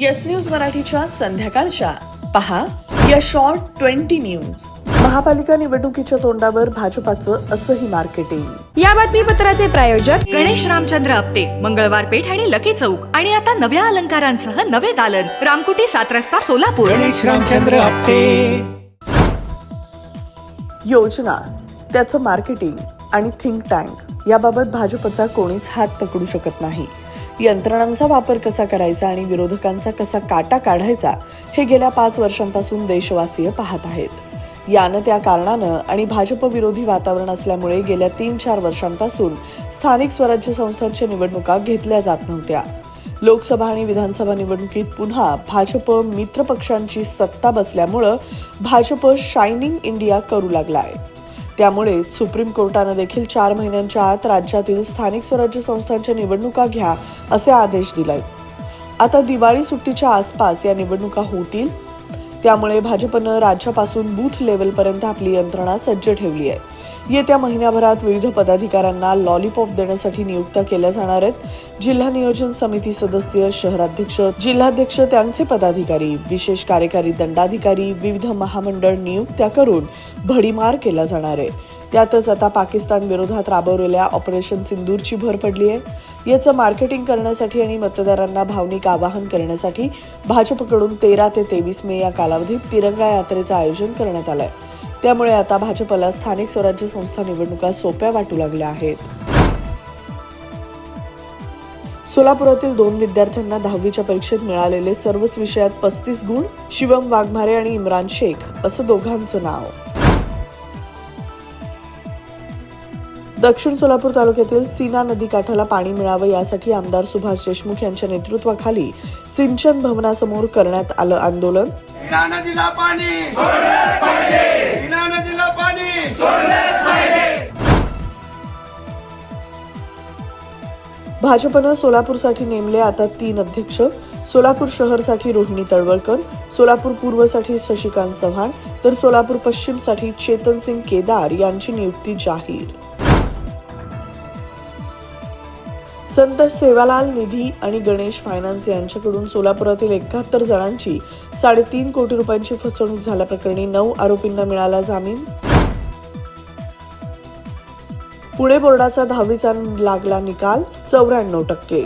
Yes news मराठीच्या संध्याकाळच्या. पहा या शॉर्ट ट्वेंटी न्यूज. महापालिका निवडणुकीच्या तोंडावर भाजपाचं असंही मार्केटिंग. या बातमीपत्राचे प्रायोजक गणेश रामचंद्र आपटे मंगळवार पेठ आणि लकी चौक. आणि आता नव्या अलंकारांसह नवे दालन. रामकुटी सात रस्ता सोलापूर. गणेश रामचंद्र आपटे. योजना त्याचं मार्केटिंग आणि थिंक टँक याबाबत भाजपचा कोणीच हात पकडू शकत नाही. यंत्रणांचा वापर कसा करायचा आणि विरोधकांचा कसा काटा काढायचा हे गेल्या पाच वर्षांपासून देशवासीय पाहत आहेत. यानं त्या कारणानं आणि भाजप विरोधी वातावरण असल्यामुळे गेल्या तीन चार वर्षांपासून स्थानिक स्वराज्य संस्थांच्या निवडणुका घेतल्या जात नव्हत्या. लोकसभा आणि विधानसभा निवडणुकीत पुन्हा भाजप मित्रपक्षांची सत्ता बसल्यामुळं भाजप शायनिंग इंडिया करू लागला आहे त्यामुळे सुप्रीम कोर्टानं देखील चार महिन्यांच्या आत राज्यातील स्थानिक स्वराज्य संस्थांच्या निवडणुका घ्या असे आदेश दिलाय. आता दिवाळी सुट्टीच्या आसपास या निवडणुका होतील. त्यामुळे भाजपनं राज्यापासून बूथ लेवलपर्यंत आपली यंत्रणा सज्ज ठेवली आहे. येत्या महिन्याभरात विविध पदाधिकाऱ्यांना लॉलीपॉप देण्यासाठी नियुक्त केल्या जाणार आहेत. जिल्हा नियोजन समिती सदस्य शहराध्यक्ष जिल्हाध्यक्ष त्यांचे पदाधिकारी विशेष कार्यकारी दंडाधिकारी विविध महामंडळ नियुक्त्या करून भडीमार केला जाणार आहे. त्यातच आता पाकिस्तान विरोधात राबवलेल्या ऑपरेशन सिंदूरची भर पडली आहे. याचं मार्केटिंग करण्यासाठी आणि मतदारांना भावनिक आवाहन करण्यासाठी भाजपकडून तेरा ते तेवीस मे या कालावधीत तिरंगा यात्रेचं आयोजन करण्यात आलं आहे त्यामुळे आता भाजपला स्थानिक स्वराज्य संस्था निवडणुका सोप्या वाटू लागल्या आहेत. सोलापुरातील दोन विद्यार्थ्यांना दहावीच्या परीक्षेत मिळालेले सर्वच विषयात पस्तीस गुण शिवम वाघमारे आणि इम्रान शेख असं दोघांचं नाव. दक्षिण सोलापूर तालुक्यातील सीना नदी काठाला पाणी मिळावं यासाठी आमदार सुभाष देशमुख यांच्या नेतृत्वाखाली सिंचन भवनासमोर करण्यात आलं आंदोलन. भाजपनं सोलापूरसाठी नेमले आता तीन अध्यक्ष. सोलापूर शहरसाठी रोहिणी तळवळकर सोलापूर पूर्वसाठी शशिकांत चव्हाण तर सोलापूर पश्चिमसाठी चेतन सिंग केदार यांची नियुक्ती जाहीर. संत सेवालाल निधी आणि गणेश फायनान्स यांच्याकडून सोलापुरातील एकाहत्तर जणांची साडेतीन कोटी रुपयांची फसवणूक झाल्याप्रकरणी नऊ आरोपींना मिळाला जामीन. पुणे बोर्डाचा दहावीचा लागला निकाल चौऱ्याण्णव टक्के.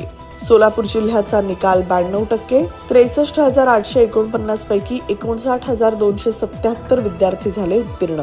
सोलापूर जिल्ह्याचा निकाल ब्याण्णव टक्के. त्रेसष्ट हजार आठशे एकोणपन्नास पैकी एकोणसाठ हजार दोनशे सत्याहत्तर विद्यार्थी झाले उत्तीर्ण.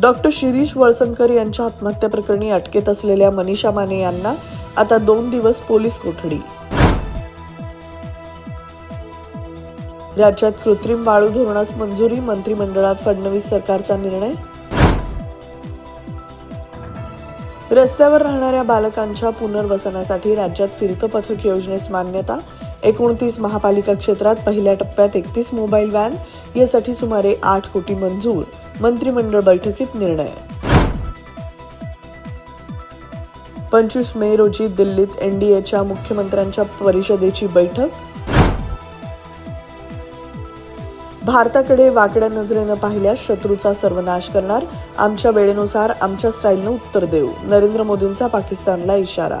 डॉक्टर शिरीष वळसंकर यांच्या आत्महत्याप्रकरणी अटकेत असलेल्या मनीषा माने यांना आता दोन दिवस पोलीस कोठडी. राज्यात कृत्रिम वाळू धोरणास मंजुरी मंत्रिमंडळात फडणवीस सरकारचा निर्णय? रस्त्यावर राहणाऱ्या बालकांच्या पुनर्वसनासाठी राज्यात फिरतं पथक योजनेस मान्यता? एकोणतीस महापालिका क्षेत्रात पहिल्या टप्प्यात एकतीस मोबाईल व्हॅन यासाठी सुमारे आठ कोटी मंजूर मंत्रिमंडळ बैठकीत निर्णय. पंचवीस मे रोजी दिल्लीत एनडीएच्या मुख्यमंत्र्यांच्या परिषदेची बैठक. भारताकडे वाकड्या नजरेनं पाहिल्यास शत्रूचा सर्वनाश करणार. आमच्या वेळेनुसार आमच्या स्टाईलनं उत्तर देऊ. नरेंद्र मोदींचा पाकिस्तानला इशारा.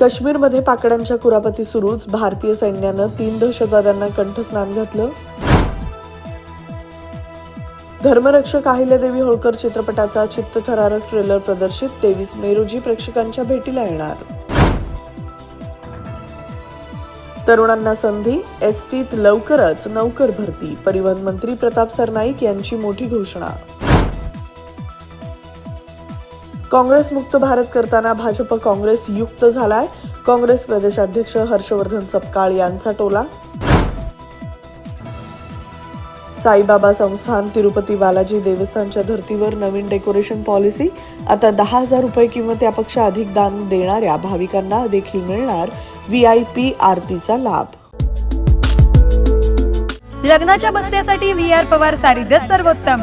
काश्मीरमध्ये पाकड्यांच्या कुरापती सुरूच भारतीय सैन्यानं तीन दहशतवाद्यांना कंठस्नान घातलं. धर्मरक्षक अहिल्यादेवी होळकर चित्रपटाचा चित्तथरारक ट्रेलर प्रदर्शित. तेवीस मे रोजी प्रेक्षकांच्या भेटीला येणार. तरुणांना संधी एसटीत लवकरच नौकर भरती परिवहन मंत्री प्रताप सरनाईक यांची मोठी घोषणा. काँग्रेस मुक्त भारत करताना भाजप काँग्रेस युक्त झालाय. काँग्रेस प्रदेशाध्यक्ष हर्षवर्धन सपकाळ यांचा टोला. साईबाबा संस्थान तिरुपती बालाजी देवस्थानच्या धर्तीवर नवीन डेकोरेशन पॉलिसी. आता दहा हजार रुपये किंवा त्यापेक्षा अधिक दान देणाऱ्या भाविकांना देखील मिळणार व्ही आय पी आरतीचा लाभ. लग्नाच्या बस्त्यासाठी व्ही आर पवार सारीजच सर्वोत्तम.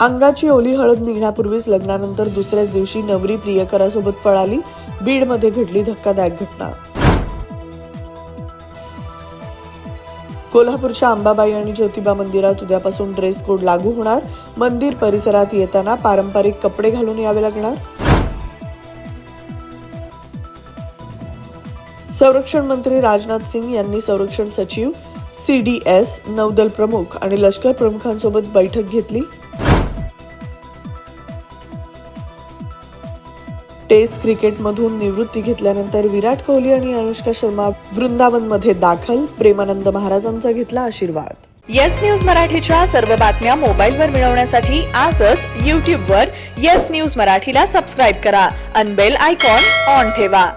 अंगाची ओली हळद निघण्यापूर्वीच लग्नानंतर दुसऱ्याच दिवशी नवरी प्रियकरासोबत पळाली. बीडमध्ये घडली धक्कादायक घटना. कोल्हापूरच्या अंबाबाई आणि ज्योतिबा मंदिरात उद्यापासून ड्रेस कोड लागू होणार. मंदिर परिसरात येताना पारंपरिक कपडे घालून यावे लागणार. संरक्षण मंत्री राजनाथ सिंग यांनी संरक्षण सचिव सीडीएस नौदल प्रमुख आणि लष्कर प्रमुखांसोबत बैठक घेतली. टेस्ट क्रिकेटमधून निवृत्ती घेतल्यानंतर विराट कोहली आणि अनुष्का शर्मा वृंदावनमध्ये दाखल. प्रेमानंद महाराजांचा घेतला आशीर्वाद. येस न्यूज मराठीच्या सर्व बातम्या मोबाईलवर मिळवण्यासाठी आजच यूट्यूबवर येस न्यूज मराठीला सबस्क्राईब करा. अनबेल आयकॉन ऑन ठेवा.